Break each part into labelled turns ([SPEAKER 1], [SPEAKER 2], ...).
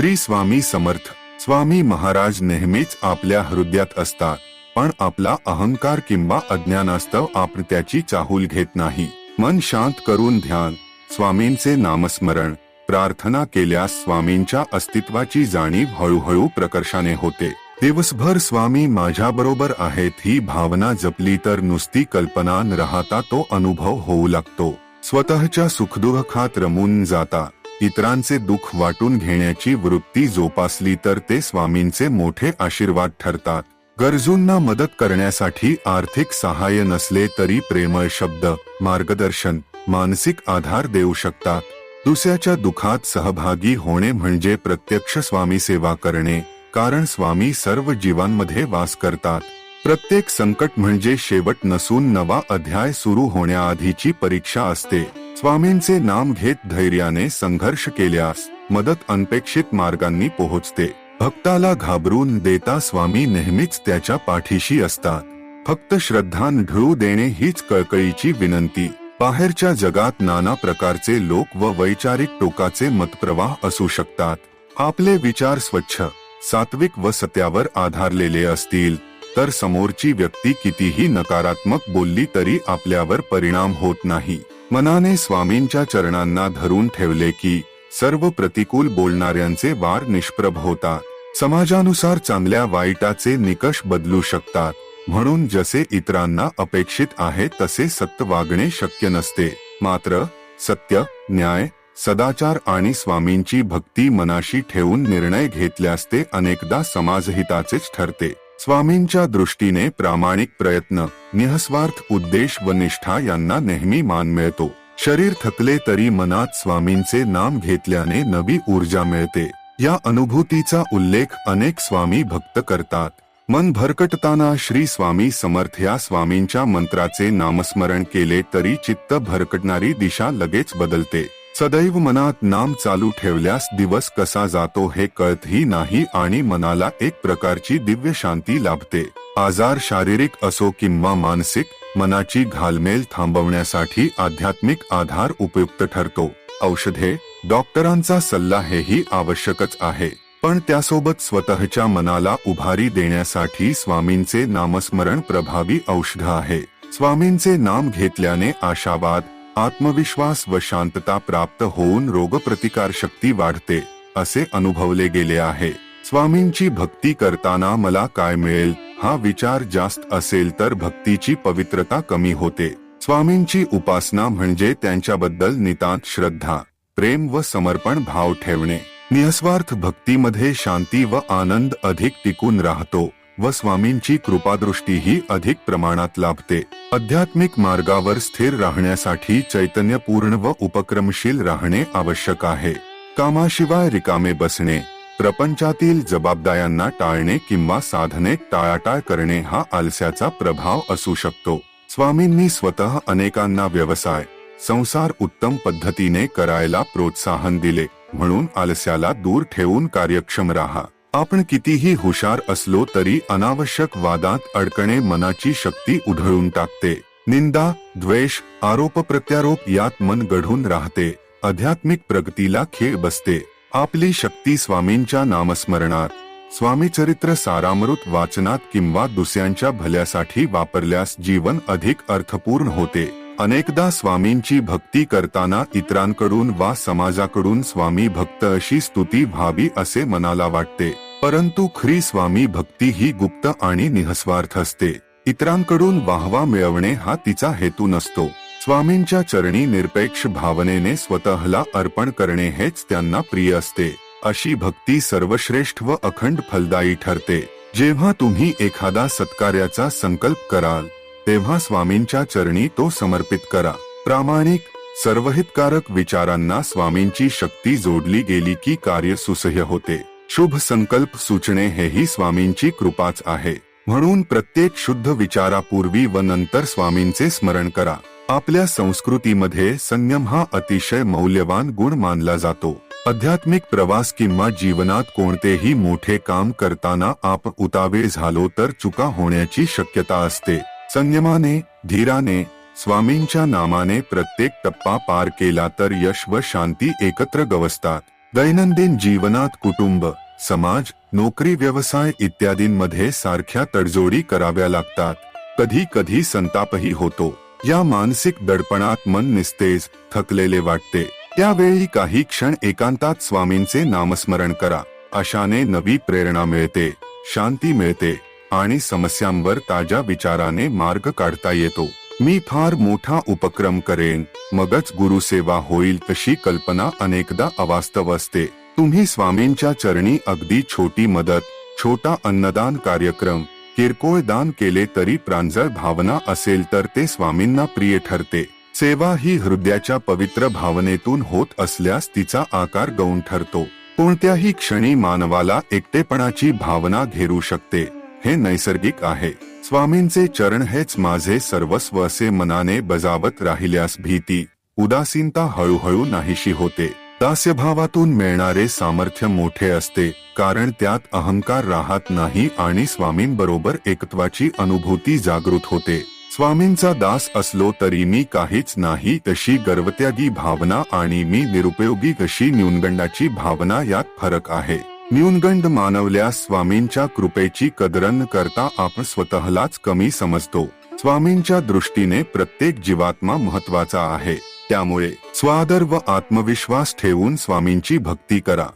[SPEAKER 1] श्री स्वामी समर्थ. स्वामी महाराज नेहमीच आपल्या हृदयात असतात पण आपला अहंकार किंवा अज्ञानास्तव आपण त्याची चाहूल घेत नाही. मन शांत करून ध्यान स्वामींचे नामस्मरण प्रार्थना केल्यास स्वामींच्या अस्तित्वाची जाणीव हळूहळू प्रकर्षाने होते. दिवसभर स्वामी माझ्या बरोबर आहेत ही भावना जपली तर नुसती कल्पना न राहता तो अनुभव होऊ लागतो. स्वतःच्या सुखदुःखात रमून जाता. इतरांचे दुःख वाटून घेण्याची वृत्ती जोपासली तर ते स्वामींचे मोठे आशीर्वाद ठरतात. गरजूंना मदत करण्यासाठी आर्थिक सहाय्य नसले तरी प्रेमळ शब्द मार्गदर्शन मानसिक आधार देऊ शकतात. दुसऱ्याच्या दुखात सहभागी होणे म्हणजे प्रत्यक्ष स्वामी सेवा करणे कारण स्वामी सर्व जीवांमध्ये वास करतात. प्रत्येक संकट म्हणजे शेवट नसून नवा अध्याय सुरू होण्याआधीची परीक्षा असते. स्वामींचे नाम घेत धैर्याने संघर्ष केल्यास मदत अनपेक्षित मार्गांनी पोहोचते. भक्ताला घाबरून देता स्वामी नेहमीच त्याच्या पाठीशी असतात. फक्त श्रद्धान ढळू देणे हीच कळकळीची विनंती. बाहेरच्या जगात नाना प्रकारचे लोक व वैचारिक टोकाचे मतप्रवाह असू शकतात. आपले विचार स्वच्छ सात्विक व सत्यावर आधारलेले असतील तर समोरची व्यक्ती कितीही नकारात्मक बोलली तरी आपल्यावर परिणाम होत नाही. मनाने स्वामींच्या चरणांना धरून ठेवले की सर्व प्रतिकूल बोलणाऱ्यांचे वार निष्प्रभ होतात समाजानुसार चांगल्या वाईटाचे निकष बदलू शकतात. म्हणून जसे इतरांना अपेक्षित आहे तसे सत्य वागणे शक्य नसते. मात्र सत्य न्याय सदाचार आणि स्वामींची भक्ती मनाशी ठेवून निर्णय घेतल्यास ते अनेकदा समाजहिताचेच ठरते. स्वामींच्या दृष्टीने प्रामाणिक प्रयत्न निहस्वार्थ उद्देश व निष्ठा यांना नेहमी मान मिळतो. शरीर थकले तरी मनात स्वामींचे नाम घेतल्याने नवी ऊर्जा मिळते. या अनुभूतीचा उल्लेख अनेक स्वामी भक्त करतात. मन भरकटताना श्री स्वामी समर्थ या स्वामींच्या मंत्राचे नामस्मरण केले तरी चित्त भरकटणारी दिशा लगेच बदलते. सदैव मनात नाम चालू ठेवल्यास दिवस कसा जातो हे कळतही नाही आणि मनाला एक प्रकारची दिव्य शांती लाभते. आजार शारीरिक असो किंवा मानसिक मनाची घालमेल थांबवण्यासाठी आध्यात्मिक आधार उपयुक्त ठरतो. औषधे डॉक्टरांचा सल्ला हेही आवश्यकच आहे. पण त्यासोबत स्वतःच्या मनाला उभारी देण्यासाठी स्वामींचे नामस्मरण प्रभावी औषध आहे. स्वामींचे नाम घेतल्याने आशावाद आत्मविश्वास व शांतता प्राप्त होऊन रोगप्रतिकार शक्ती वाढते असे अनुभवले गेले आहे. स्वामींची भक्ती करताना मला काय मिळेल? हा विचार जास्त असेल तर भक्तीची पवित्रता कमी होते. स्वामींची उपासना म्हणजे त्यांच्याबद्दल नितांत श्रद्धा प्रेम व समर्पण भाव ठेवणे. निस्वार्थ भक्तीमध्ये शांती व आनंद अधिक टिकून राहतो. व स्वामींची कृपादृष्टीही अधिक प्रमाणात लाभते. आध्यात्मिक मार्गावर स्थिर राहण्यासाठी चैतन्यपूर्ण व उपक्रमशील राहणे आवश्यक आहे. कामाशिवाय रिकामे बसणे प्रपंचातील जबाबदाऱ्यांना टाळणे किंवा साधने टाळाटाळ करणे हा आलस्याचा प्रभाव असू शकतो. स्वामींनी स्वतः अनेकांना व्यवसाय संसार उत्तम पद्धतीने करायला प्रोत्साहन दिले म्हणून आलस्याला दूर ठेवून कार्यक्षम राहा. आपण कितीही हुशार असलो तरी अनावश्यक वादात अडकणे मनाची शक्ती उधळून टाकते. निंदा द्वेष आरोप प्रत्यारोप यात मन गढून राहते. आध्यात्मिक प्रगतीला खेळ बसते. आपली शक्ती स्वामींच्या नामस्मरणात. स्वामीचरित्र सारामृत वाचनात किंवा दुसऱ्यांच्या भल्यासाठी वापरल्यास जीवन अधिक अर्थपूर्ण होते. अनेकदा स्वामींची भक्ती करताना इतरांकडून वा समाजाकडून स्वामी भक्त अशी स्तुती व्हावी असे मनाला वाटते. परंतु खरी स्वामी भक्ती ही गुप्त आणि निःस्वार्थ असते. इतरांकडून वाहवा मिळवणे हा तिचा हेतू नसतो. स्वामींच्या चरणी निरपेक्ष भावनेने स्वतःला अर्पण करणे हेच त्यांना प्रिय असते. अशी भक्ती सर्वश्रेष्ठ व अखंड फलदायी ठरते. जेव्हा तुम्ही एखादा सत्कार्याचा संकल्प कराल तेव्हा स्वामींच्या चरणी तो समर्पित करा. प्रामाणिक सर्वहितकारक विचारांना स्वामींची शक्ती जोडली गेली की कार्य सुसह्य होते. शुभ संकल्प सुचणे हेही स्वामींची कृपाच आहे. म्हणून प्रत्येक शुद्ध विचारापूर्वी व नंतर स्वामींचे स्मरण करा. आपल्या संस्कृतीमध्ये संयम हा अतिशय मौल्यवान गुण मानला जातो. आध्यात्मिक प्रवास किंवा जीवनात कोणतेही मोठे काम करताना आप उतावे झालो तर चुका होण्याची शक्यता असते. संयमाने धीराने स्वामींच्या नामाने प्रत्येक टप्पा पार केला तर यश व शांती एकत्र गवसतात. दैनंदिन जीवनात कुटुंब समाज नोकरी व्यवसाय इत्यादींमध्ये सारख्या तडजोडी कराव्या लागतात. कधी कधी संतापही होतो. या मानसिक दडपणात मन निस्तेज थकलेले वाटते. त्यावेळी काही क्षण एकांतात स्वामींचे नामस्मरण करा. अशाने नवी प्रेरणा मिळते. शांती मिळते. आणि समस्यांवर ताज्या विचाराने मार्ग काढता येतो. मी फार मोठा उपक्रम करेन मगच गुरुसेवा होईल तशी कल्पना अनेकदा अवास्तव असते. तुम्ही स्वामींच्या चरणी अगदी छोटी मदत छोटा अन्नदान कार्यक्रम किरकोळ दान केले तरी प्रांजळ भावना असेल तर ते स्वामींना प्रिय ठरते. सेवा ही हृदयाच्या पवित्र भावनेतून होत असल्यास तिचा आकार गौण ठरतो. कोणत्याही क्षणी मानवाला एकटेपणाची भावना घेरू शकते. हे नैसर्गिक आहे. स्वामींचे चरण हेच माझे सर्वस्व असे मनाने बजावत राहिल्यास भीती उदासीनता हळूहळू नाहीशी होते. दास्यभावातून मिळणारे सामर्थ्य मोठे असते कारण त्यात अहंकार राहत नाही आणि स्वामींबरोबर एकत्वाची अनुभूती जागृत होते. स्वामींचा दास असलो तरी मी काहीच नाही तशी गर्वत्यागी भावना आणि मी निरुपयोगी कशी न्यूनगंडाची भावना यात फरक आहे. न्यूनगंड मानवल्यास स्वामींच्या कृपेची कदरन करता आपण स्वतःलाच कमी समजतो. स्वामींच्या दृष्टीने प्रत्येक जीवात्मा महत्त्वाचा आहे. त्यामुळे स्वादर व आत्मविश्वास ठेवून स्वामींची भक्ती करा.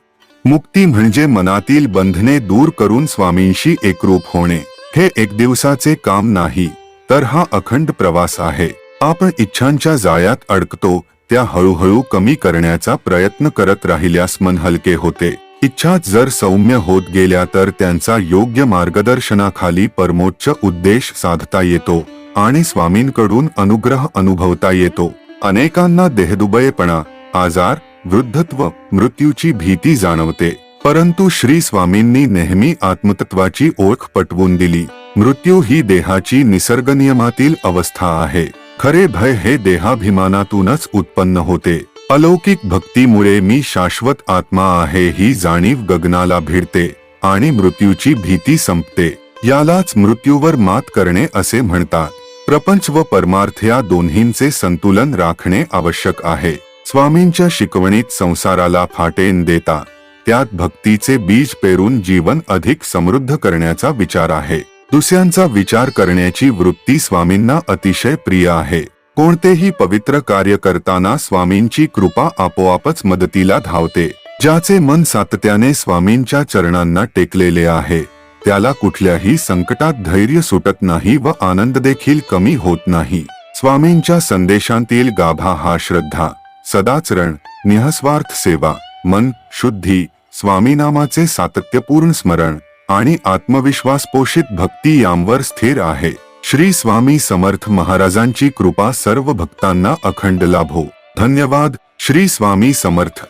[SPEAKER 1] मुक्ती म्हणजे मनातील बंधने दूर करून स्वामींशी एकरूप होणे. हे एक दिवसाचे काम नाही तर हा अखंड प्रवास आहे. आपण इच्छांच्या जाळ्यात अडकतो त्या हळूहळू कमी करण्याचा प्रयत्न करत राहिल्यास मन हलके होते. इच्छा जर सौम्य होत गेल्या तर त्यांचा योग्य मार्गदर्शनाखाली परमोच्च उद्देश साधता येतो आणि स्वामींकडून अनुग्रह अनुभवता येतो. अनेकांना देहदुबयेपणा आजार वृद्धत्व मृत्यूची भीती जाणवते. परंतु श्री स्वामींनी नेहमी आत्मतत्वाची ओळख पटवून दिली. मृत्यू ही देहाची निसर्गनियमातील अवस्था आहे. खरे भय हे देहाभिमानातूनच उत्पन्न होते. अलौकिक भक्तीमुळे मी शाश्वत आत्मा आहे ही जाणीव गगनाला भिडते आणि मृत्यूची भीती संपते. यालाच मृत्यूवर मात करणे असे म्हणतात. प्रपंच व परमार्थ या दोन्हींचे संतुलन राखणे आवश्यक आहे. स्वामींच्या शिकवणीत संसाराला फाटेन देता. त्यात भक्तीचे बीज पेरून जीवन अधिक समृद्ध करण्याचा विचार आहे. दुसऱ्यांचा विचार करण्याची वृत्ती स्वामींना अतिशय प्रिय आहे. कोणतेही पवित्र कार्य करताना स्वामींची कृपा आपोआपच मदतीला धावते. ज्याचे मन सातत्याने स्वामींच्या चरणांना टेकलेले आहे त्याला कुठल्याही संकटात धैर्य सुटत नाही व आनंद देखील कमी होत नाही. स्वामींच्या संदेशांतील गाभा हा श्रद्धा सदाचरण निहस्वार्थ सेवा मन शुद्धी स्वामीनामाचे सातत्यपूर्ण स्मरण आणि आत्मविश्वास पोषित भक्ती यांवर स्थिर आहे. श्री स्वामी समर्थ महाराजांची कृपा सर्व भक्तांना अखंड लाभो. धन्यवाद. श्री स्वामी समर्थ.